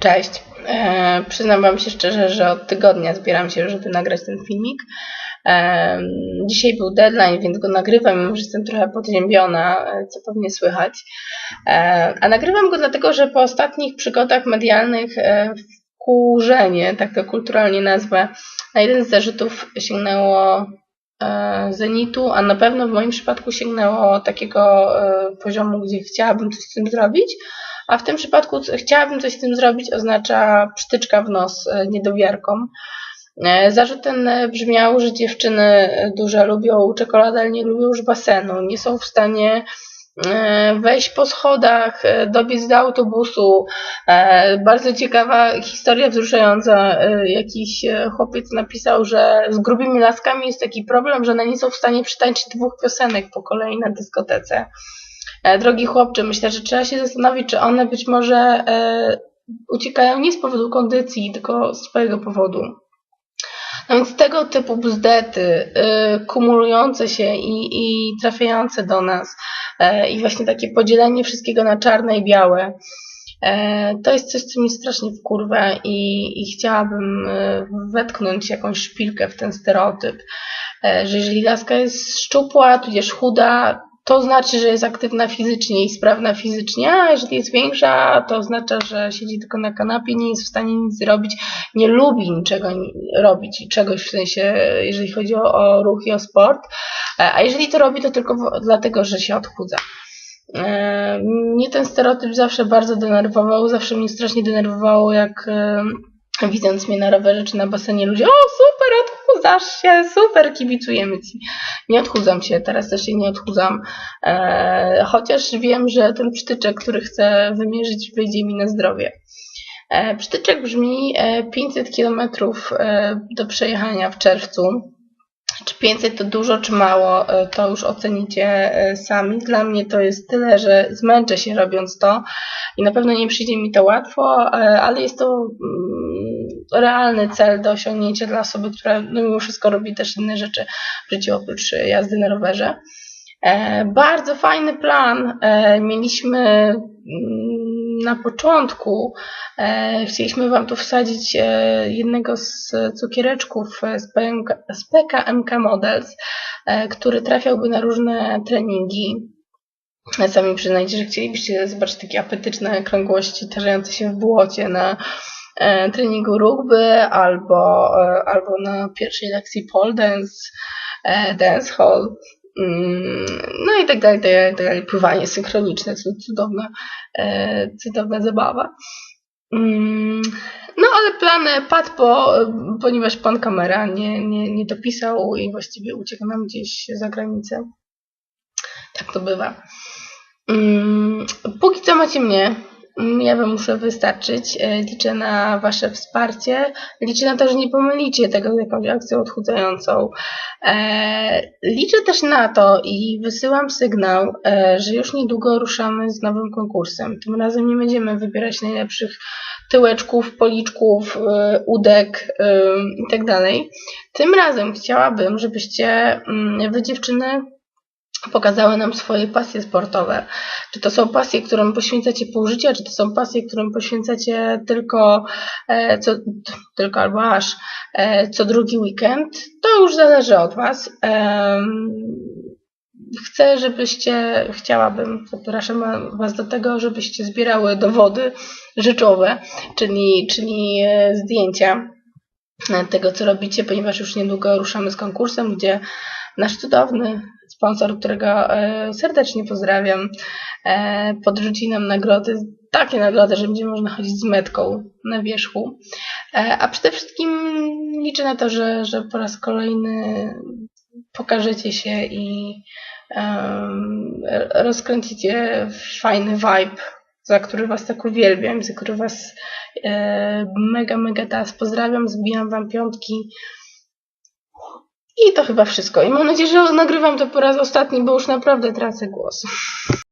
Cześć. E, przyznam Wam się szczerze, że od tygodnia zbieram się, żeby nagrać ten filmik. E, dzisiaj był deadline, więc go nagrywam, mimo że jestem trochę podziębiona, e, co pewnie słychać. E, a nagrywam go dlatego, że po ostatnich przygodach medialnych e, wkurzenie, tak to kulturalnie nazwę, na jeden z zarzutów sięgnęło e, zenitu, a na pewno w moim przypadku sięgnęło takiego poziomu, gdzie chciałabym coś z tym zrobić. A w tym przypadku chciałabym coś z tym zrobić oznacza psztyczka w nos e, niedowiarkom. E, Zarzut ten e, brzmiał, że dziewczyny duże lubią czekoladę, ale nie lubią już basenu. Nie są w stanie wejść po schodach, dobiec do autobusu. Bardzo ciekawa historia wzruszająca. Jakiś chłopiec napisał, że z grubymi laskami jest taki problem, że one nie są w stanie przytańczyć dwóch piosenek po kolei na dyskotece. E, Drogi chłopcze, myślę, że trzeba się zastanowić, czy one być może e, uciekają nie z powodu kondycji, tylko z swojego powodu. No więc tego typu bzdety, e, kumulujące się i, i trafiające do nas, e, i właśnie takie podzielenie wszystkiego na czarne i białe, e, to jest coś, co mi strasznie wkurwia i, i chciałabym wetknąć jakąś szpilkę w ten stereotyp, że jeżeli laska jest szczupła, tudzież chuda, to znaczy, że jest aktywna fizycznie i sprawna fizycznie, a jeżeli jest większa, to oznacza, że siedzi tylko na kanapie, nie jest w stanie nic zrobić, nie lubi niczego ni- robić i czegoś w sensie, jeżeli chodzi o, o ruch i o sport, E, a jeżeli to robi, to tylko w- dlatego, że się odchudza. E, Mnie ten stereotyp zawsze bardzo denerwował, zawsze mnie strasznie denerwowało, jak e, widząc mnie na rowerze czy na basenie ludzie, o super, odchudzasz się, super, kibicujemy ci. Nie odchudzam się, teraz też się nie odchudzam, e, chociaż wiem, że ten przytyczek, który chcę wymierzyć, wyjdzie mi na zdrowie. E, przytyczek brzmi e, 500 km e, do przejechania w czerwcu. Czy 500 to dużo, czy mało, e, to już ocenicie e, sami. Dla mnie to jest tyle, że zmęczę się robiąc to i na pewno nie przyjdzie mi to łatwo, e, ale jest to mm, realny cel do osiągnięcia dla osoby, która no, mimo wszystko robi też inne rzeczy w życiu oprócz e, jazdy na rowerze. E, Bardzo fajny plan. E, Mieliśmy mm, na początku, e, chcieliśmy Wam tu wsadzić e, jednego z cukiereczków z PMK, z PKMK Models, e, który trafiałby na różne treningi. Sami przyznajcie, że chcielibyście zobaczyć takie apetyczne krągłości tarzające się w błocie na treningu rugby albo, e, albo na pierwszej lekcji pole dance, e, dance hall. Mm, No i tak dalej, tak dalej, tak. Pływanie synchroniczne, cudowna, e, cudowna zabawa. Mm, No ale plan padł, po, ponieważ pan kamera nie, nie, nie dopisał i właściwie uciekł nam gdzieś za granicę. Tak to bywa. Mm, Póki co macie mnie. Mm, Ja Wam muszę wystarczyć. E, Liczę na Wasze wsparcie. Liczę na to, że nie pomylicie tego z jakąś akcją odchudzającą. E, Liczę też na to i wysyłam sygnał, e, że już niedługo ruszamy z nowym konkursem. Tym razem nie będziemy wybierać najlepszych tyłeczków, policzków, udek e, i tak. Tym razem chciałabym, żebyście mm, Wy dziewczyny pokazały nam swoje pasje sportowe. Czy to są pasje, którym poświęcacie pół życia, czy to są pasje, którym poświęcacie tylko, e, co, tylko albo aż e, co drugi weekend. To już zależy od Was. Em, chcę, żebyście, chciałabym, zapraszam Was do tego, żebyście zbierały dowody rzeczowe, czyli, czyli e, zdjęcia e, tego, co robicie, ponieważ już niedługo ruszamy z konkursem, gdzie nasz cudowny sponsor, którego e, serdecznie pozdrawiam, e, podrzuci nam nagrody, takie nagrody, że będzie można chodzić z metką na wierzchu. E, a przede wszystkim liczę na to, że, że po raz kolejny pokażecie się i em, rozkręcicie fajny vibe, za który Was tak uwielbiam, za który Was e, mega, mega teraz pozdrawiam, zbijam Wam piątki. I to chyba wszystko. I mam nadzieję, że nagrywam to po raz ostatni, bo już naprawdę tracę głos.